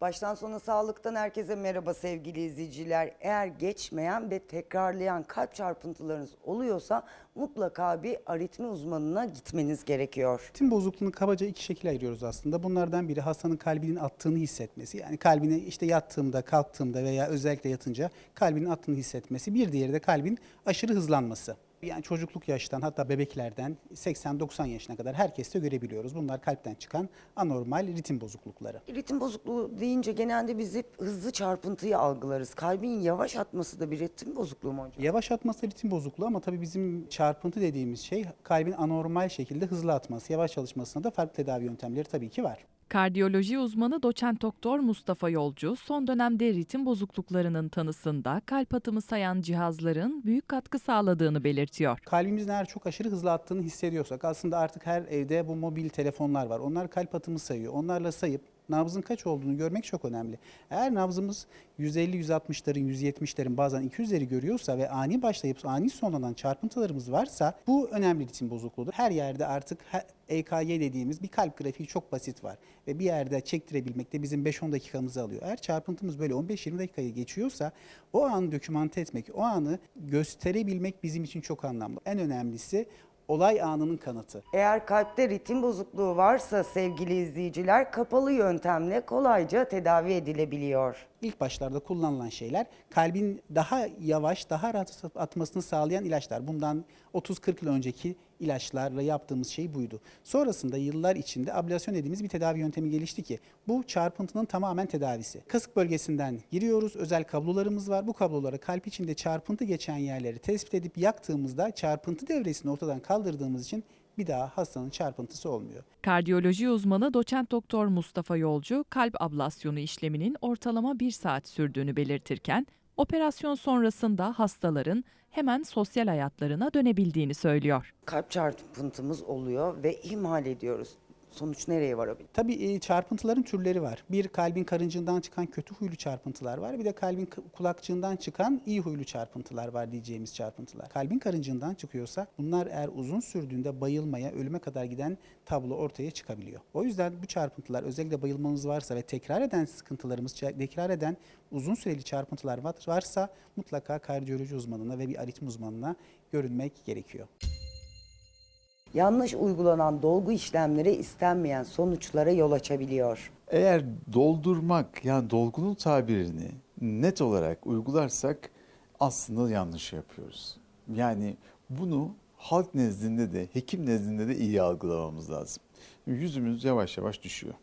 Baştan sona sağlıktan herkese merhaba sevgili izleyiciler. Eğer geçmeyen ve tekrarlayan kalp çarpıntılarınız oluyorsa mutlaka bir aritmi uzmanına gitmeniz gerekiyor. Ritim bozukluğunu kabaca iki şekilde ayırıyoruz aslında. Bunlardan biri hastanın kalbinin attığını hissetmesi. Yani kalbine işte yattığımda, kalktığımda veya özellikle yatınca kalbinin attığını hissetmesi. Bir diğeri de kalbin aşırı hızlanması. Yani çocukluk yaştan hatta bebeklerden 80-90 yaşına kadar herkeste görebiliyoruz. Bunlar kalpten çıkan anormal ritim bozuklukları. Ritim bozukluğu deyince genelde biz hep hızlı çarpıntıyı algılarız. Kalbin yavaş atması da bir ritim bozukluğu mu hocam? Yavaş atması ritim bozukluğu ama tabii bizim çarpıntı dediğimiz şey kalbin anormal şekilde hızlı atması. Yavaş çalışmasına da farklı tedavi yöntemleri tabii ki var. Kardiyoloji uzmanı doçent doktor Mustafa Yolcu son dönemde ritim bozukluklarının tanısında kalp atımı sayan cihazların büyük katkı sağladığını belirtiyor. Kalbimizin eğer çok aşırı hızlı attığını hissediyorsak aslında artık her evde bu mobil telefonlar var. Onlar kalp atımı sayıyor. Onlarla sayıp nabzın kaç olduğunu görmek çok önemli. Eğer nabzımız 150-160'ların, 170'lerin bazen 200'leri görüyorsa ve ani başlayıp ani sonlanan çarpıntılarımız varsa bu önemli ritim bozukluğudur. Her yerde artık EKG dediğimiz bir kalp grafiği çok basit var. Ve bir yerde çektirebilmek de bizim 5-10 dakikamızı alıyor. Eğer çarpıntımız böyle 15-20 dakikayı geçiyorsa o anı dokümante etmek, o anı gösterebilmek bizim için çok anlamlı. En önemlisi olay anının kanıtı. Eğer kalpte ritim bozukluğu varsa sevgili izleyiciler kapalı yöntemle kolayca tedavi edilebiliyor. İlk başlarda kullanılan şeyler kalbin daha yavaş, daha rahat atmasını sağlayan ilaçlar. Bundan 30-40 yıl önceki ilaçlarla yaptığımız şey buydu. Sonrasında yıllar içinde ablasyon dediğimiz bir tedavi yöntemi gelişti ki bu çarpıntının tamamen tedavisi. Kasık bölgesinden giriyoruz, özel kablolarımız var. Bu kabloları kalp içinde çarpıntı geçen yerleri tespit edip yaktığımızda çarpıntı devresini ortadan kaldırdığımız için bir daha hastanın çarpıntısı olmuyor. Kardiyoloji uzmanı doçent doktor Mustafa Yolcu kalp ablasyonu işleminin ortalama bir saat sürdüğünü belirtirken operasyon sonrasında hastaların hemen sosyal hayatlarına dönebildiğini söylüyor. Kalp çarpıntımız oluyor ve ihmal ediyoruz. Sonuç nereye varabilir? Tabii e, çarpıntıların türleri var. Bir kalbin karıncığından çıkan kötü huylu çarpıntılar var. Bir de kalbin kulakçığından çıkan iyi huylu çarpıntılar var diyeceğimiz çarpıntılar. Kalbin karıncığından çıkıyorsa bunlar eğer uzun sürdüğünde bayılmaya, ölüme kadar giden tablo ortaya çıkabiliyor. O yüzden bu çarpıntılar özellikle bayılmamız varsa ve tekrar eden sıkıntılarımız, tekrar eden uzun süreli çarpıntılar var- varsa mutlaka kardiyoloji uzmanına ve bir aritmi uzmanına görünmek gerekiyor. Yanlış uygulanan dolgu işlemleri istenmeyen sonuçlara yol açabiliyor. Eğer doldurmak yani dolgunun tabirini net olarak uygularsak aslında yanlış yapıyoruz. Yani bunu halk nezdinde de hekim nezdinde de iyi algılamamız lazım. Yüzümüz yavaş yavaş düşüyor.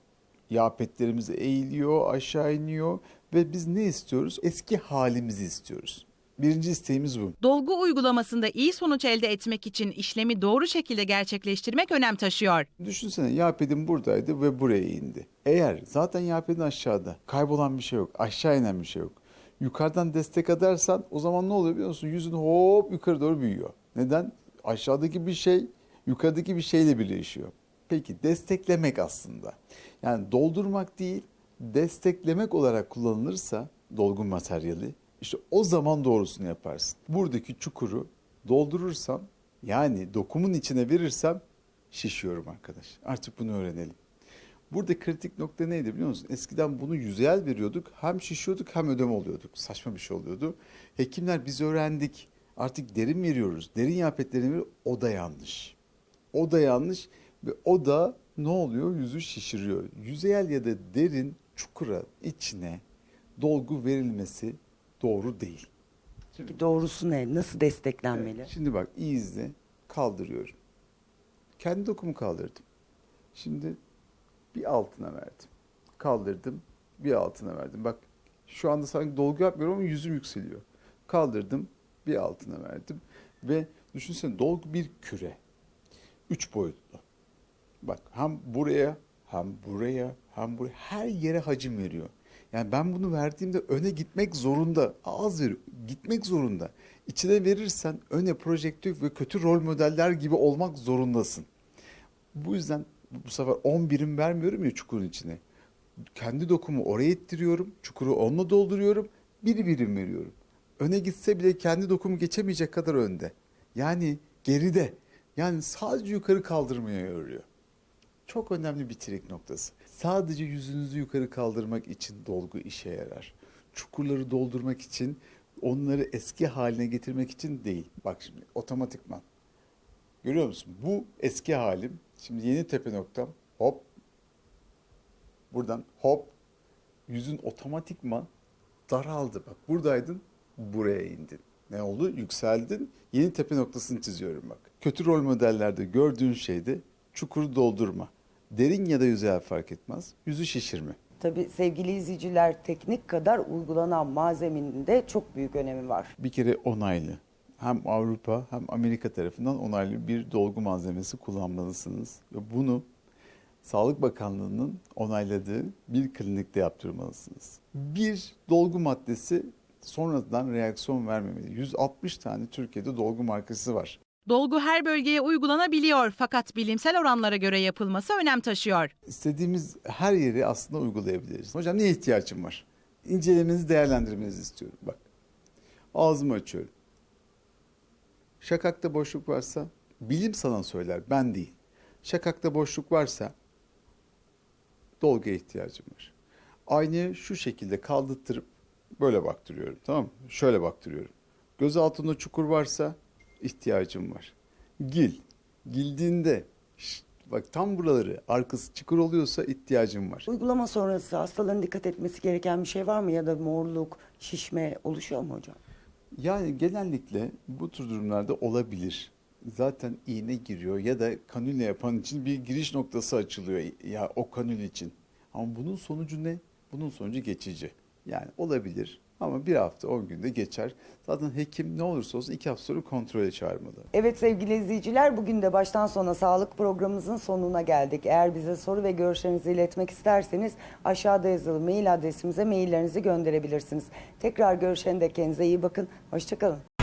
Yağ petlerimiz eğiliyor, aşağı iniyor ve biz ne istiyoruz? Eski halimizi istiyoruz. Birinci isteğimiz bu. Dolgu uygulamasında iyi sonuç elde etmek için işlemi doğru şekilde gerçekleştirmek önem taşıyor. Düşünsene yağ pedin buradaydı ve buraya indi. Eğer zaten yağ pedin aşağıda kaybolan bir şey yok, aşağı inen bir şey yok. Yukarıdan destek atarsan o zaman ne oluyor biliyor musun? Yüzün hop yukarı doğru büyüyor. Neden? Aşağıdaki bir şey yukarıdaki bir şeyle birleşiyor. Peki desteklemek aslında. Yani doldurmak değil, desteklemek olarak kullanılırsa dolgun materyali işte o zaman doğrusunu yaparsın. Buradaki çukuru doldurursam yani dokumun içine verirsem şişiyorum arkadaş. Artık bunu öğrenelim. Burada kritik nokta neydi biliyor musun? Eskiden bunu yüzeyel veriyorduk. Hem şişiyorduk hem ödem oluyorduk. Saçma bir şey oluyordu. Hekimler biz öğrendik. Artık derin veriyoruz. Derin yağ petlerini veriyoruz. O da yanlış. O da yanlış ve o da ne oluyor? Yüzü şişiriyor. Yüzeyel ya da derin çukura içine dolgu verilmesi doğru değil. Peki doğrusu ne? Nasıl desteklenmeli? Şimdi bak iyi izle. Kaldırıyorum. Kendi dokumu kaldırdım. Şimdi bir altına verdim. Kaldırdım. Bir altına verdim. Bak şu anda sanki dolgu yapmıyorum ama yüzüm yükseliyor. Kaldırdım. Bir altına verdim. Ve düşünsene dolgu bir küre. Üç boyutlu. Bak hem buraya hem buraya hem buraya her yere hacim veriyor. Yani ben bunu verdiğimde öne gitmek zorunda. Az veriyor. Gitmek zorunda. İçine verirsen öne projektif ve kötü rol modeller gibi olmak zorundasın. Bu yüzden bu sefer 10 birim vermiyorum ya çukurun içine. Kendi dokumu oraya ittiriyorum. Çukuru onunla dolduruyorum. Bir birim veriyorum. Öne gitse bile kendi dokumu geçemeyecek kadar önde. Yani geride. Yani sadece yukarı kaldırmaya yarıyor. Çok önemli bir trik noktası. Sadece yüzünüzü yukarı kaldırmak için dolgu işe yarar. Çukurları doldurmak için, onları eski haline getirmek için değil. Bak şimdi otomatikman. Görüyor musun? Bu eski halim. Şimdi yeni tepe noktam. Hop. Buradan hop. Yüzün otomatikman daraldı. Bak buradaydın, buraya indin. Ne oldu? Yükseldin. Yeni tepe noktasını çiziyorum bak. Kötü rol modellerde gördüğün şeyde çukuru doldurma. Derin ya da yüzey fark etmez. Yüzü şişirme. Tabii sevgili izleyiciler teknik kadar uygulanan malzemenin de çok büyük önemi var. Bir kere onaylı. Hem Avrupa hem Amerika tarafından onaylı bir dolgu malzemesi kullanmalısınız. Ve bunu Sağlık Bakanlığı'nın onayladığı bir klinikte yaptırmalısınız. Bir dolgu maddesi sonradan reaksiyon vermemeli. 160 tane Türkiye'de dolgu markası var. Dolgu her bölgeye uygulanabiliyor fakat bilimsel oranlara göre yapılması önem taşıyor. İstediğimiz her yeri aslında uygulayabiliriz. Hocam neye ihtiyacım var? İncelemenizi, değerlendirmenizi istiyorum. Bak, ağzımı açıyorum. Şakakta boşluk varsa, bilim sana söyler, ben değil. Şakakta boşluk varsa, dolguya ihtiyacım var. Aynayı şu şekilde kaldırtırıp böyle baktırıyorum, tamam mı? Şöyle baktırıyorum. Göz altında çukur varsa ihtiyacım var. Gil, gildiğinde bak tam buraları arkası çukur oluyorsa ihtiyacım var. Uygulama sonrası hastaların dikkat etmesi gereken bir şey var mı ya da morluk, şişme oluşuyor mu hocam? Yani genellikle bu tür durumlarda olabilir. Zaten iğne giriyor ya da kanülle yapan için bir giriş noktası açılıyor ya o kanül için. Ama bunun sonucu ne? Bunun sonucu geçici. Yani olabilir ama bir hafta 10 günde geçer. Zaten hekim ne olursa olsun iki hafta sonra kontrole çağırmalı. Evet sevgili izleyiciler bugün de baştan sona sağlık programımızın sonuna geldik. Eğer bize soru ve görüşlerinizi iletmek isterseniz aşağıda yazılı mail adresimize maillerinizi gönderebilirsiniz. Tekrar görüşene dek kendinize iyi bakın. Hoşçakalın.